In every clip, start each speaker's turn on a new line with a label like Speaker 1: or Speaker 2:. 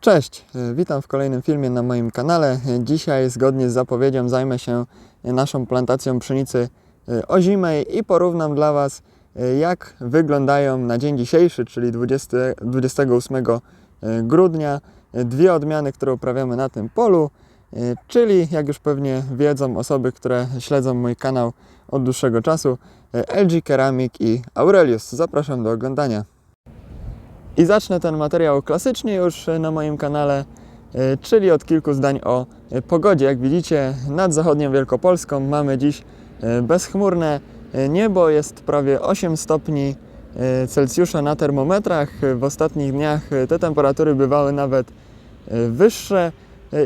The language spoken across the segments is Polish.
Speaker 1: Cześć, y, witam w kolejnym filmie na moim kanale. Y, Dzisiaj zgodnie z zapowiedzią zajmę się y, naszą plantacją pszenicy ozimej i porównam dla Was jak wyglądają na dzień dzisiejszy, czyli 20, 28 y, grudnia, dwie odmiany, które uprawiamy na tym polu, czyli jak już pewnie wiedzą osoby, które śledzą mój kanał od dłuższego czasu, LG Ceramic i Aurelius. Zapraszam do oglądania. I zacznę ten materiał klasycznie już e, na moim kanale, e, czyli od kilku zdań o e, pogodzie. Jak widzicie, nad zachodnią Wielkopolską mamy dziś bezchmurne niebo, jest prawie 8 stopni Celsjusza na termometrach. W ostatnich dniach te temperatury bywały nawet wyższe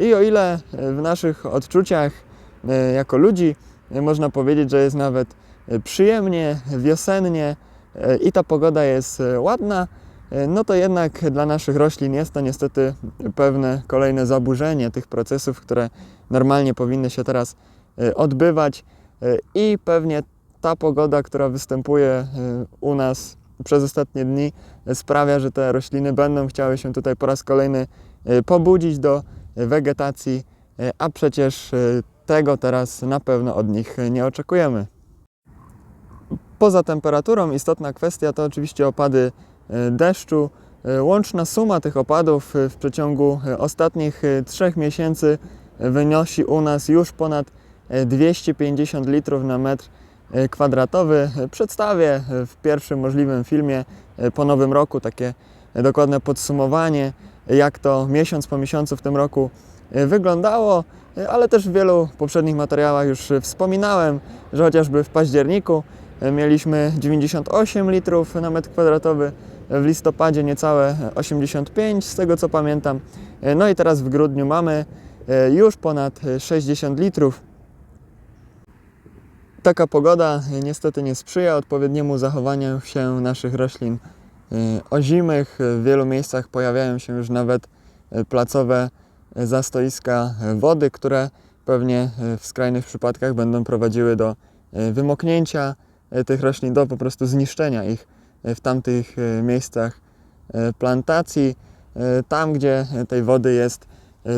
Speaker 1: i o ile w naszych odczuciach jako ludzi można powiedzieć, że jest nawet przyjemnie, wiosennie i ta pogoda jest ładna, no to jednak dla naszych roślin jest to niestety pewne kolejne zaburzenie tych procesów, które normalnie powinny się teraz e, odbywać E, i pewnie ta pogoda, która występuje e, u nas przez ostatnie dni e, sprawia, że te rośliny będą chciały się tutaj po raz kolejny e, pobudzić do e, wegetacji, e, a przecież e, tego teraz na pewno od nich e, nie oczekujemy. Poza temperaturą istotna kwestia to oczywiście opady e, deszczu. E, Łączna suma tych opadów e, w przeciągu e, ostatnich e, trzech miesięcy e, wynosi u nas już ponad e, 250 litrów na metr e, kwadratowy. E, Przedstawię e, w pierwszym możliwym filmie e, po nowym roku takie e, dokładne podsumowanie, e, jak to miesiąc po miesiącu w tym roku e, wyglądało, e, ale też w wielu poprzednich materiałach już e, wspominałem, że chociażby w październiku e, mieliśmy 98 litrów na metr kwadratowy, w listopadzie niecałe 85 z tego co pamiętam. E, No i teraz w grudniu mamy e, już ponad e, 60 litrów. Taka pogoda e, niestety nie sprzyja odpowiedniemu zachowaniu się naszych roślin e, ozimych. W wielu miejscach pojawiają się już nawet e, placowe e, zastoiska e, wody, które pewnie e, w skrajnych przypadkach będą prowadziły do e, wymoknięcia e, tych roślin, do po prostu zniszczenia ich e, w tamtych e, miejscach e, plantacji. E, Tam, gdzie tej wody jest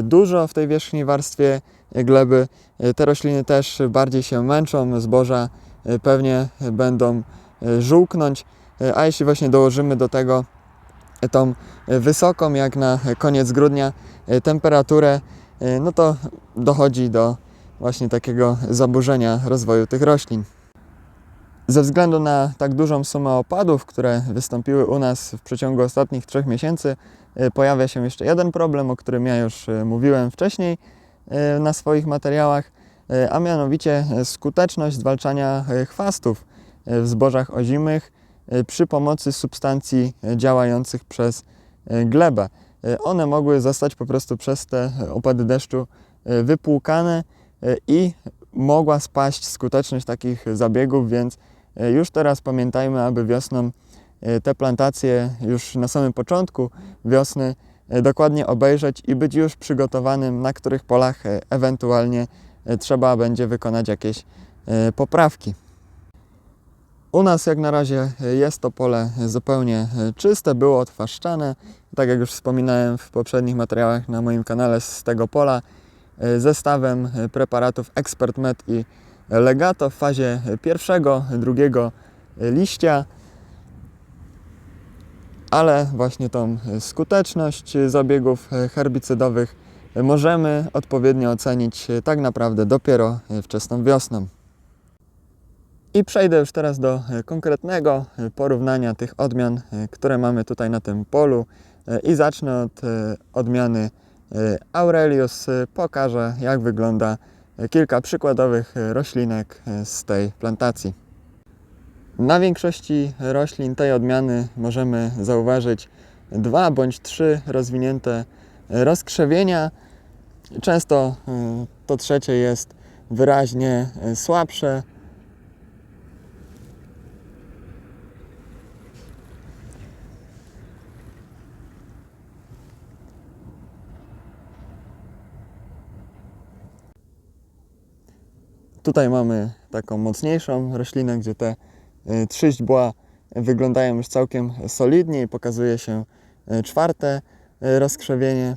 Speaker 1: dużo w tej wierzchniej warstwie gleby, te rośliny też bardziej się męczą, zboża pewnie będą żółknąć, a jeśli właśnie dołożymy do tego tą wysoką, jak na koniec grudnia, temperaturę, no to dochodzi do właśnie takiego zaburzenia rozwoju tych roślin. Ze względu na tak dużą sumę opadów, które wystąpiły u nas w przeciągu ostatnich trzech miesięcy, e, pojawia się jeszcze jeden problem, o którym ja już e, mówiłem wcześniej e, na swoich materiałach, a mianowicie skuteczność zwalczania chwastów w zbożach ozimych przy pomocy substancji działających przez glebę. One mogły zostać po prostu przez te opady deszczu wypłukane i mogła spaść skuteczność takich zabiegów, więc już teraz pamiętajmy, aby wiosną e, te plantacje już na samym początku wiosny e, dokładnie obejrzeć i być już przygotowanym, na których polach e, ewentualnie e, trzeba będzie wykonać jakieś e, poprawki. U nas jak na razie e, jest to pole zupełnie e, czyste, było odfaszczane. Tak jak już wspominałem w poprzednich materiałach na moim kanale z tego pola, e, zestawem e, preparatów Expert Med i Legato w fazie pierwszego, drugiego liścia. Ale właśnie tą skuteczność zabiegów herbicydowych możemy odpowiednio ocenić tak naprawdę dopiero wczesną wiosną. I przejdę już teraz do konkretnego porównania tych odmian, które mamy tutaj na tym polu. I zacznę od odmiany Aurelius. Pokażę, jak wygląda kilka przykładowych e, roślinek e, z tej plantacji. Na większości roślin tej odmiany możemy zauważyć dwa bądź trzy rozwinięte rozkrzewienia. Często e, to trzecie jest wyraźnie słabsze, Tutaj mamy taką mocniejszą roślinę, gdzie te y, trzy źdźbła wyglądają już całkiem solidnie i pokazuje się y, czwarte y, rozkrzewienie.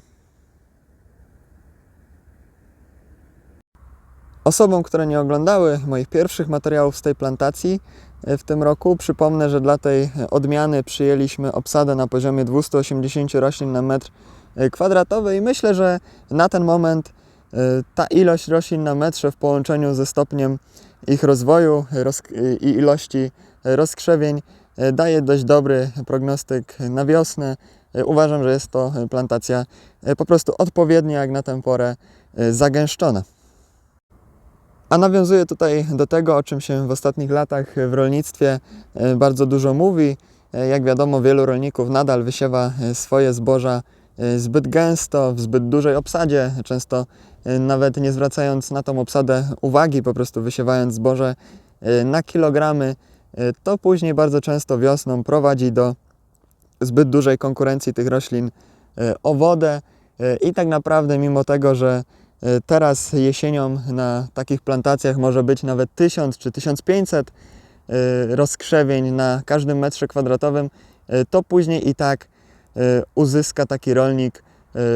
Speaker 1: Osobom, które nie oglądały moich pierwszych materiałów z tej plantacji w tym roku, przypomnę, że dla tej odmiany przyjęliśmy obsadę na poziomie 280 roślin na metr kwadratowy i myślę, że na ten moment ta ilość roślin na metrze w połączeniu ze stopniem ich rozwoju roz- i ilości rozkrzewień e, daje dość dobry prognostyk na wiosnę. E, Uważam, że jest to plantacja e, po prostu odpowiednia jak na tę porę e, zagęszczona. A nawiązuje tutaj do tego, o czym się w ostatnich latach w rolnictwie e, bardzo dużo mówi. E, Jak wiadomo, wielu rolników nadal wysiewa e, swoje zboża e, zbyt gęsto, w zbyt dużej obsadzie, często e, nawet nie zwracając na tą obsadę uwagi, po prostu wysiewając zboże e, na kilogramy. E, To później bardzo często wiosną prowadzi do zbyt dużej konkurencji tych roślin o wodę i tak naprawdę mimo tego, że teraz jesienią na takich plantacjach może być nawet 1000 czy 1500 e, rozkrzewień na każdym metrze kwadratowym, to później i tak uzyska taki rolnik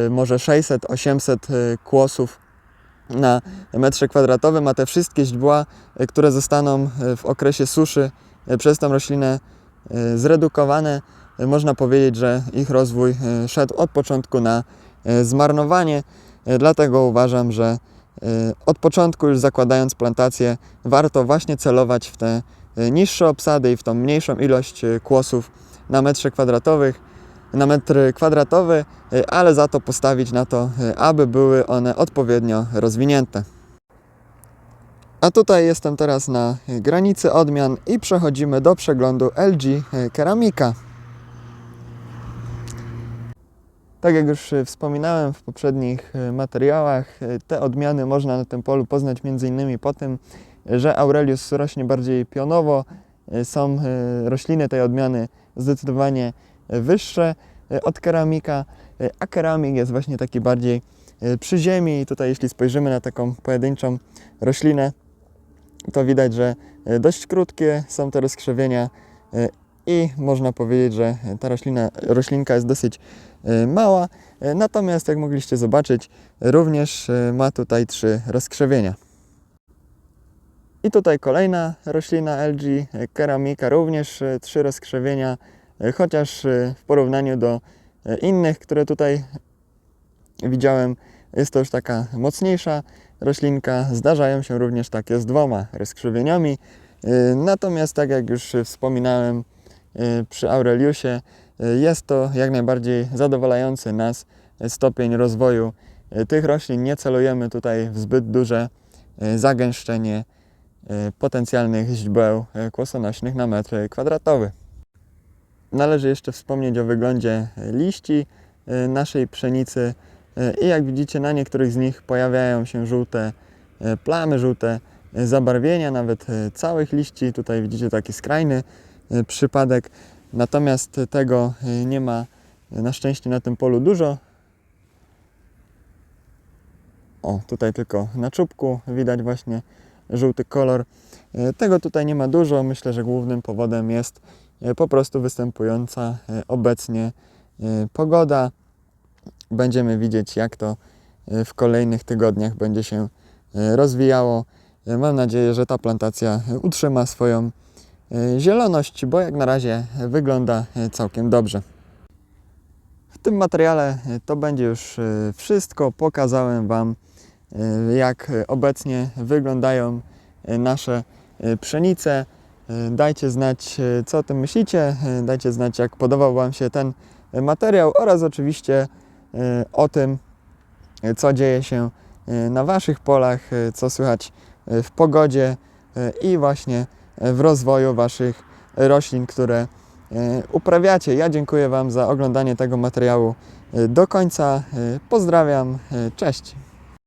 Speaker 1: może 600-800 e, kłosów na metrze kwadratowym, a te wszystkie źdźbła, e, które zostaną e, w okresie suszy e, przez tą roślinę zredukowane, można powiedzieć, że ich rozwój szedł od początku na zmarnowanie. Dlatego uważam, że od początku już zakładając plantację, warto właśnie celować w te niższe obsady i w tą mniejszą ilość kłosów na metrze kwadratowych, na metr kwadratowy, e, ale za to postawić na to, e, aby były one odpowiednio rozwinięte. A tutaj jestem teraz na granicy odmian i przechodzimy do przeglądu LG e, Keramika. Tak jak już wspominałem w poprzednich materiałach, te odmiany można na tym polu poznać m.in. po tym, że Aurelius rośnie bardziej pionowo. Są rośliny tej odmiany zdecydowanie wyższe e, od keramika, e, a keramik jest właśnie taki bardziej e, przy ziemi. I tutaj jeśli spojrzymy na taką pojedynczą roślinę, to widać, że dość krótkie są te rozkrzewienia i można powiedzieć, że ta roślina, roślinka jest dosyć mała, natomiast jak mogliście zobaczyć, również ma tutaj trzy rozkrzewienia. I tutaj kolejna roślina LG Keramika, również trzy rozkrzewienia, chociaż e, w porównaniu do e, innych, które tutaj widziałem, jest to już taka mocniejsza roślinka. Zdarzają się również takie z dwoma rozkrzewieniami. E, Natomiast, tak jak już wspominałem e, przy Aureliusie, e, jest to jak najbardziej zadowalający nas stopień rozwoju e, tych roślin. Nie celujemy tutaj w zbyt duże e, zagęszczenie e, potencjalnych źdźbeł e, kłosonośnych na metr kwadratowy. Należy jeszcze wspomnieć o wyglądzie liści e, naszej pszenicy e, i jak widzicie na niektórych z nich pojawiają się żółte e, plamy, żółte zabarwienia, nawet całych liści. Tutaj widzicie taki skrajny przypadek, natomiast tego nie ma na szczęście na tym polu dużo. O, tutaj tylko na czubku widać właśnie żółty kolor. Tego tutaj nie ma dużo. Myślę, że głównym powodem jest po prostu występująca e, obecnie e, pogoda. Będziemy widzieć, jak to e, w kolejnych tygodniach będzie się e, rozwijało. E, Mam nadzieję, że ta plantacja e, utrzyma swoją e, zieloność, bo jak na razie e, wygląda e, całkiem dobrze. W tym materiale e, to będzie już e, wszystko. Pokazałem Wam, e, jak e, obecnie wyglądają e, nasze e, pszenice. E, Dajcie znać, e, co o tym myślicie. E, Dajcie znać, jak podobał Wam się ten materiał oraz oczywiście o tym, co dzieje się na Waszych polach, co słychać w pogodzie i właśnie w rozwoju Waszych roślin, które uprawiacie. Ja dziękuję Wam za oglądanie tego materiału do końca. Pozdrawiam, cześć.